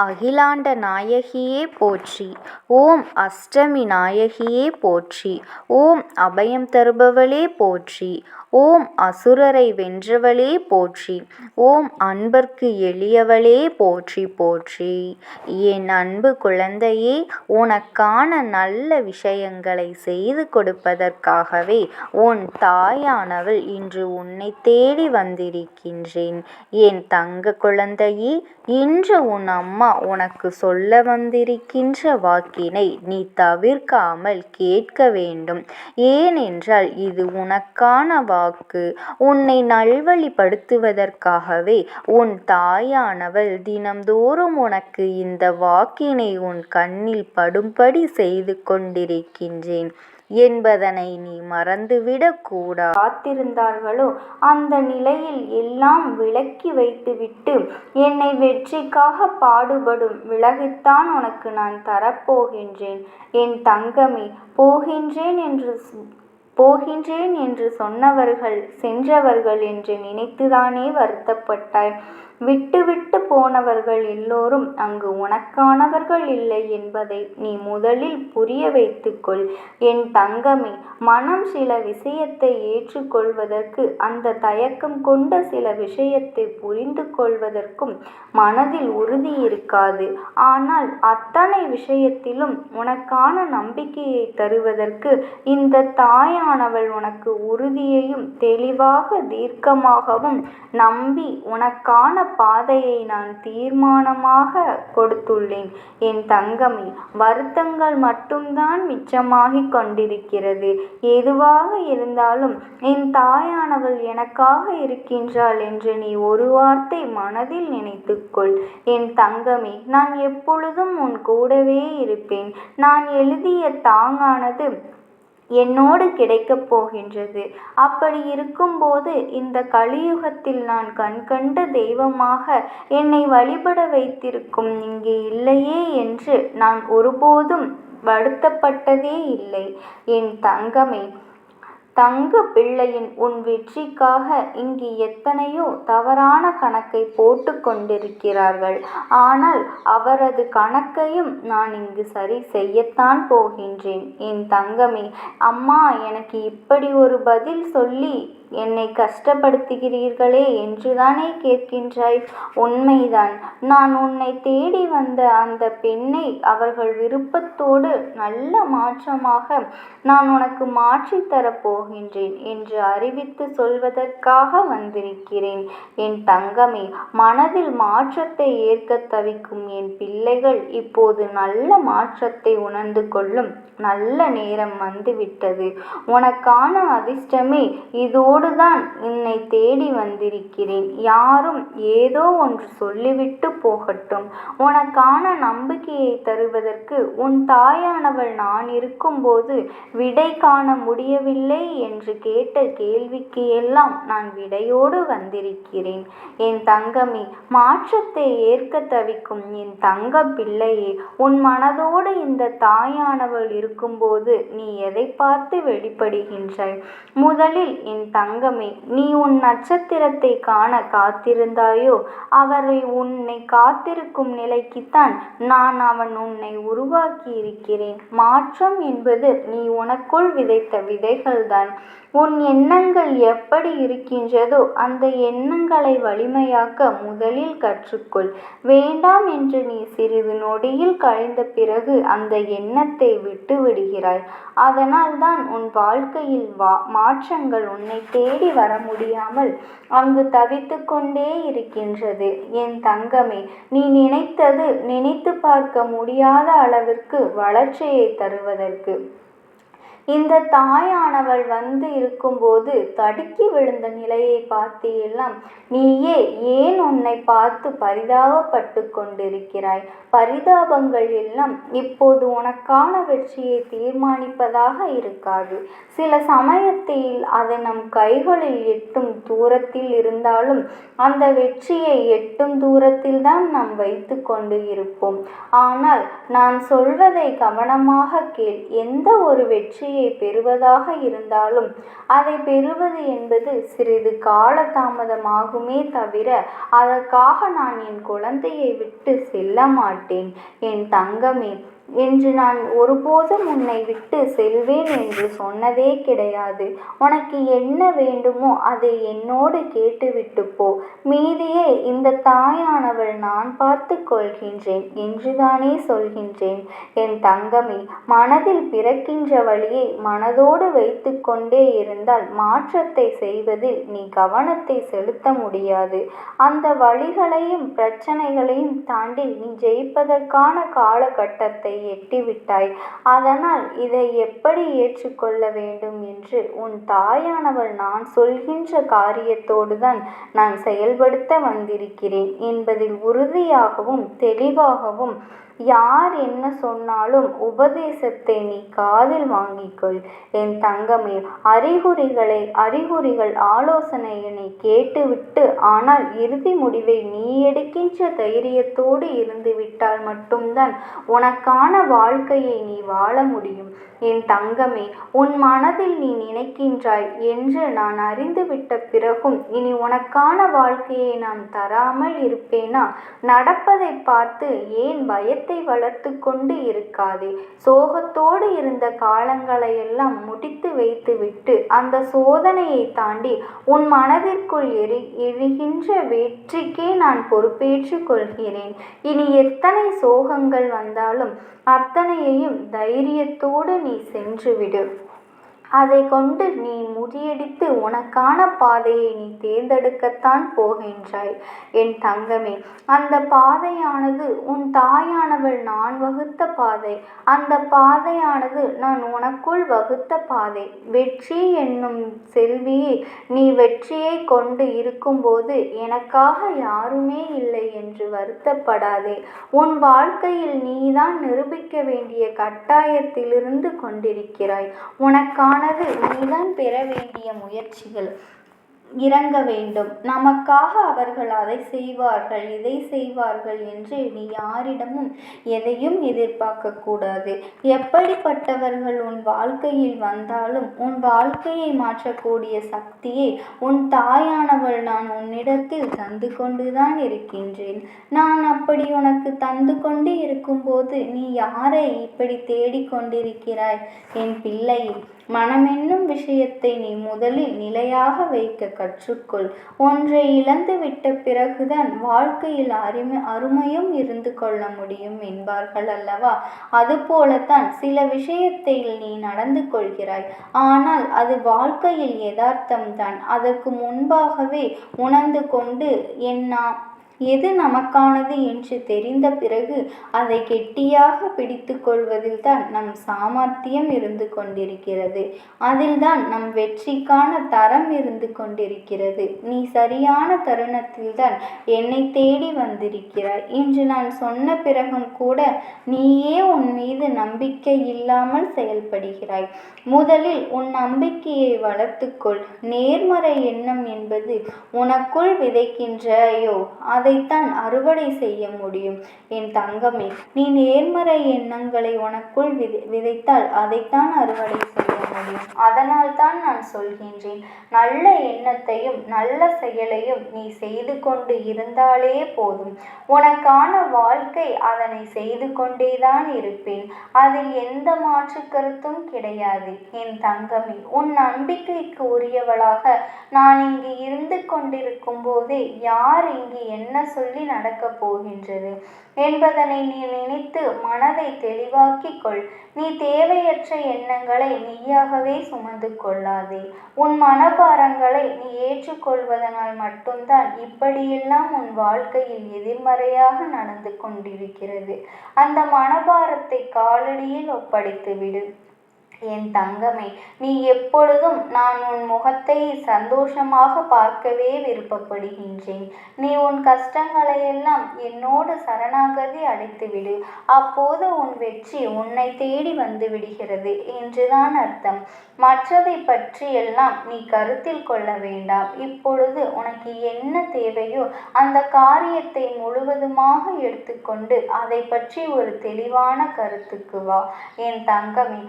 அகிலாண்ட நாயகியே போற்றி! ஓம் அஷ்டமி நாயகியே போற்றி! ஓம் அபயம் தருபவளே போற்றி! ஓம் அசுரரை வென்றவளே போற்றி! ஓம் அன்பர்க்கு எளியவளே போற்றி போற்றி! என் அன்பு குழந்தையே, உனக்கான நல்ல விஷயங்களை செய்து கொடுப்பதற்காகவே உன் தாயானவள் இன்று உன்னை தேடி வந்திருக்கின்றேன். என் தங்க குழந்தையே, இன்று உன் அம்மா உனக்கு சொல்ல வந்திருக்கின்ற வாக்கினை நீ தவிர்க்காமல் கேட்க வேண்டும். ஏனென்றால் இது உனக்கான வாக்கு. உன்னை நல்வழிப்படுத்துவதற்காகவே உன் தாயானவள் தினம்தோறும் உனக்கு இந்த வாக்கினை உன் கண்ணில் படும்படி செய்து கொண்டிருக்கின்றேன் என்பதனை நீ மறந்துவிடக்கூடா காத்திருந்தார்களோ அந்த நிலையில் எல்லாம் விலக்கி வைத்துவிட்டு என்னை வெற்றிக்காகப் பாடுபடும் விலகைத்தான் உனக்கு நான் தரப்போகின்றேன். என் தங்கமே, போகின்றேன் என்று போகின்றேன் என்று சொன்னவர்கள் சென்றவர்கள் என்று நினைத்துதானே வருத்தப்பட்டாய்? விட்டுவிட்டு போனவர்கள் எல்லோரும் அங்கு உனக்கானவர்கள் இல்லை என்பதை நீ முதலில் புரிய வைத்துக்கொள் என் தங்கமே, மனம் சில விஷயத்தை ஏற்றுக்கொள்வதற்கு அந்த தயக்கம் கொண்ட சில விஷயத்தை புரிந்து கொள்வதற்கும் மனதில் உறுதி இருக்காது. ஆனால் அத்தனை விஷயத்திலும் உனக்கான நம்பிக்கையை தருவதற்கு இந்த தாயானவள் உனக்கு உறுதியையும் தெளிவாக தீர்க்கமாகவும் நம்பி உனக்கான பாதையை நான் தீர்மானமாக கொடுத்துள்ளேன். என் தங்கமே, வருத்தங்கள் மட்டும்தான் மிச்சமாகிக் கொண்டிருக்கிறது. எதுவாக இருந்தாலும் என் தாயானவள் எனக்காக இருக்கின்றாள் என்று நீ ஒரு வார்த்தை மனதில் நினைத்துக்கொள் என் தங்கமே, நான் எப்பொழுதும் உன் கூடவே இருப்பேன். நான் எழுதிய தாங்கானது என்னோடு கிடைக்கப் போகின்றது. அப்படி இருக்கும்போது இந்த கலியுகத்தில் நான் கண்கண்ட தெய்வமாக என்னை வழிபட வைத்திருக்கும் இங்கே இல்லையே என்று நான் ஒருபோதும் வருத்தப்பட்டதே இல்லை. என் தங்கமே, தங்கு பிள்ளையின் உன் வெற்றிக்காக இங்கு எத்தனையோ தவறான கணக்கை போட்டு கொண்டிருக்கிறார்கள். ஆனால் அவரது கணக்கையும் நான் இங்கு சரி செய்யத்தான் போகின்றேன். என் தங்கமே, அம்மா எனக்கு இப்படி ஒரு பதில் சொல்லி என்னை கஷ்டப்படுத்துகிறீர்களே என்றுதானே கேட்கின்றாய்? உண்மைதான். நான் உன்னை தேடி வந்த அந்த பெண்ணை அவர்கள் விருப்பத்தோடு நல்ல மாற்றமாக நான் உனக்கு மாற்றித் தரப் போகின்றேன் என்று அறிவித்து சொல்வதற்காக வந்திருக்கிறேன். என் தங்கமே, மனதில் மாற்றத்தை ஏற்கத் தவிக்கும் என் பிள்ளைகள் இப்போது நல்ல மாற்றத்தை உணர்ந்து கொள்ளும் நல்ல நேரம் வந்துவிட்டது. உனக்கான அதிர்ஷ்டமே இதோடுதான் என்னை தேடி வந்திருக்கிறேன். யாரும் ஏதோ ஒன்று சொல்லிவிட்டு போகட்டும். உனக்கான நம்பிக்கையை தருவதற்கு உன் தாயானவள் நான் இருக்கும்போது விடை காண முடியவில்லை என்று கேட்ட கேள்விக்கு எல்லாம் நான் விடையோடு வந்திருக்கிறேன். என் தங்கமே, மாற்றத்தை ஏற்கத் தவிக்கும் என் தங்க பிள்ளையே, உன் மனதோடு இந்த தாயானவள் இருக்கும்போது நீ எதை பார்த்து வெளிப்படுகின்றாய்? முதலில் என் தங்க தங்கமே, நீ உன் நட்சத்திரத்தை காண காத்திருந்தாயோ அவரை உன்னை காத்திருக்கும் நிலைக்குத்தான் நான் அவன் உன்னை உருவாக்கியிருக்கிறேன். மாற்றம் என்பது நீ உனக்குள் விதைத்த விதைகள்தான். உன் எண்ணங்கள் எப்படி இருக்கின்றதோ அந்த எண்ணங்களை வலிமையாக்க முதலில் கற்றுக்கொள். வேண்டாம் என்று நீ சிறிது நொடியில் கழிந்த பிறகு அந்த எண்ணத்தை விட்டு விடுகிறாய் அதனால் அதனால்தான் உன் வாழ்க்கையில் வா மாற்றங்கள் உன்னை தேடி வர முடியாமல் அங்கு தவித்துக் கொண்டே இருக்கின்றது. என் தங்கமே, நீ நினைத்தது நினைத்துப் பார்க்க முடியாத அளவிற்கு வளர்ச்சியை தருவதற்கு இந்த தாயானவள் வந்து இருக்கும்போது தடுக்கி விழுந்த நிலையைப் எல்லாம் நீயே ஏன் உன்னை பார்த்து பரிதாபப்பட்டு கொண்டிருக்கிறாய்? பரிதாபங்கள் எல்லாம் இப்போது உனக்கான வெற்றியை தீர்மானிப்பதாக இருக்காது. சில சமயத்தில் அது நம் கைகளில் எட்டும் தூரத்தில் இருந்தாலும் அந்த வெற்றியை எட்டும் தூரத்தில் தான் நாம் வைத்து கொண்டு இருப்போம். ஆனால் நான் சொல்வதை கவனமாக கேள். எந்த ஒரு வெற்றியை வெற்றியை பெறுவதாக இருந்தாலும் அதை பெறுவது என்பது சிறிது காலதாமதமாகுமே தவிர அதற்காக நான் என் குழந்தையை விட்டு செல்ல மாட்டேன். என் தங்கமே என்று நான் ஒருபோதும் உன்னை விட்டு செல்வேன் என்று சொன்னதே கிடையாது. உனக்கு என்ன வேண்டுமோ அதை என்னோடு கேட்டுவிட்டு போ. மீதியை இந்த தாயானவள் நான் பார்த்து கொள்கின்றேன் என்றுதானே சொல்கின்றேன். என் தங்கமே மனதில் பிறக்கின்ற வழியை மனதோடு வைத்து கொண்டே இருந்தால் மாற்றத்தை செய்வதில் நீ கவனத்தை செலுத்த முடியாது. அந்த வழிகளையும் பிரச்சனைகளையும் தாண்டி நீ ஜெயிப்பதற்கான காலகட்டத்தை எட்டிவிட்டாய் அதனால் இதை எப்படி ஏற்றுக்கொள்ள வேண்டும் என்று உன் தாயானவள் நான் சொல்கின்ற காரியத்தோடு தான் நான் செயல்படுத்த வந்திருக்கிறேன் என்பதில் உறுதியாகவும் தெளிவாகவும் யார் என்ன சொன்னாலும் உபதேசத்தை நீ காதில் வாங்கிக்கொள். என் தங்கமே அறிகுறிகளை அறிகுறிகள் ஆலோசனையினை கேட்டுவிட்டு ஆனால் இறுதி முடிவை நீ எடுக்கின்ற தைரியத்தோடு இருந்துவிட்டால் மட்டும்தான் உனக்கான வாழ்க்கையை நீ வாழ முடியும். என் தங்கமே உன் மனதில் நீ நினைக்கின்றாய் என்று நான் அறிந்துவிட்ட பிறகும் இனி உனக்கான வாழ்க்கையை நான் தராமல் இருப்பேனா? நடப்பதை பார்த்து ஏன் பயத்தை வளர்த்து கொண்டு இருக்காதே. சோகத்தோடு இருந்த காலங்களையெல்லாம் முடித்து வைத்துவிட்டு அந்த சோதனையை தாண்டி உன் மனதிற்குள் எரி எரிகின்ற வெற்றிக்கே நான் பொறுப்பேற்றுக் கொள்கிறேன். இனி எத்தனை சோகங்கள் வந்தாலும் அத்தனையையும் தைரியத்தோடு நீ சென்றுவிடு அதை கொண்டு நீ முறியடித்து உனக்கான பாதையை நீ தேர்ந்தெடுக்கத்தான் போகின்றாய். என் தங்கமே அந்த பாதையானது உன் தாயானவள் நான் வகுத்த பாதை. அந்த பாதையானது நான் உனக்குள் வகுத்த பாதை. வெற்றி என்னும் செல்வியை நீ வெற்றியை கொண்டு இருக்கும்போது எனக்காக யாருமே இல்லை என்று வருத்தப்படாதே. உன் வாழ்க்கையில் நீதான் நிரூபிக்க வேண்டிய கட்டாயத்திலிருந்து கொண்டிருக்கிறாய். உனக்கான மனது நீதான் பெற வேண்டிய முயற்சிகள் இறங்க வேண்டும். நமக்காக அவர்கள் அதை செய்வார்கள் இதை செய்வார்கள் என்று நீ யாரிடமும் எதையும் எதிர்பார்க்க கூடாது. எப்படிப்பட்டவர்கள் உன் வாழ்க்கையில் வந்தாலும் உன் வாழ்க்கையை மாற்றக்கூடிய சக்தியை உன் தாயானவள் நான் உன்னிடத்தில் தந்து கொண்டுதான் இருக்கின்றேன். நான் அப்படி உனக்கு தந்து கொண்டு இருக்கும்போது நீ யாரை இப்படி தேடிக்கொண்டிருக்கிறாய் என் பிள்ளையை மனமென்னும் விஷயத்தை நீ முதலில் நிலையாக வைக்க கற்றுக்கொள். ஒன்றை இழந்து விட்ட பிறகுதான் வாழ்க்கையில் அருமை அருமையும் இருந்து கொள்ள முடியும் என்பார்கள் அல்லவா? அதுபோலத்தான் சில விஷயத்தில் நீ நடந்து கொள்கிறாய். ஆனால் அது வாழ்க்கையில் யதார்த்தம்தான். அதற்கு முன்பாகவே உணர்ந்து கொண்டு என்னா எது நமக்கானது என்று தெரிந்த பிறகு அதை கெட்டியாக பிடித்து கொள்வதில்தான் நம் சாமர்த்தியம் இருந்து கொண்டிருக்கிறது. அதில்தான் நம் வெற்றிக்கான தரம் இருந்து கொண்டிருக்கிறது. நீ சரியான தருணத்தில் தான் என்னை தேடி வந்திருக்கிறாய். இன்று நான் சொன்ன பிறகும் கூட நீயே உன் மீது நம்பிக்கை இல்லாமல் செயல்படுகிறாய். முதலில் உன் நம்பிக்கையை வளர்த்துக்கொள். நேர்மறை எண்ணம் என்பது உனக்குள் விதைக்கின்றாயோ அதை அதைத்தான் அறுவடை செய்ய முடியும். என் தங்கமே நீ நேர்மறை எண்ணங்களை உனக்குள் விதை விதைத்தால் அதைத்தான் அறுவடை முடியும். அதனால் தான் நான் சொல்கின்றேன் நல்ல எண்ணத்தையும் நல்ல செயலையும் நீ செய்து கொண்டு இருந்தாலே போதும். உனக்கான வாழ்க்கை அதனை செய்து கொண்டேதான் இருப்பேன். அதில் எந்த மாற்று கருத்தும் கிடையாது. என் தங்கமே உன் நம்பிக்கைக்கு உரியவளாக நான் இங்கு இருந்து கொண்டிருக்கும் போதே யார் இங்கு என்ன சொல்லி நடக்கப் போகின்றது? என்பதனை நீ நினைத்து மனதை தெளிவாக்கிக் கொள் நீ தேவையற்ற எண்ணங்களை நீயாகவே சுமந்து கொள்ளாதே. உன் மனபாரங்களை நீ ஏற்றுக்கொள்வதனால் மட்டும்தான் இப்படியெல்லாம் உன் வாழ்க்கையில் எதிர்மறையாக நடந்து கொண்டிருக்கிறது. அந்த மனபாரத்தை காலடியில் ஒப்படைத்து விடு என் தங்கமே நீ எப்பொழுதும் நான் உன் முகத்தை சந்தோஷமாக பார்க்கவே விருப்பப்படுகின்றேன். நீ உன் கஷ்டங்களையெல்லாம் என்னோடு சரணாகதி அடைத்துவிடு. அப்போது உன் வெற்றி உன்னை தேடி வந்து விடுகிறது என்றுதான் அர்த்தம். மற்றதை பற்றியெல்லாம் நீ கருத்தில் கொள்ள வேண்டாம். இப்பொழுது உனக்கு என்ன தேவையோ அந்த காரியத்தை முழுவதுமாக எடுத்துக்கொண்டு அதை பற்றி ஒரு தெளிவான கருத்துக்கு வா. என் தங்கமே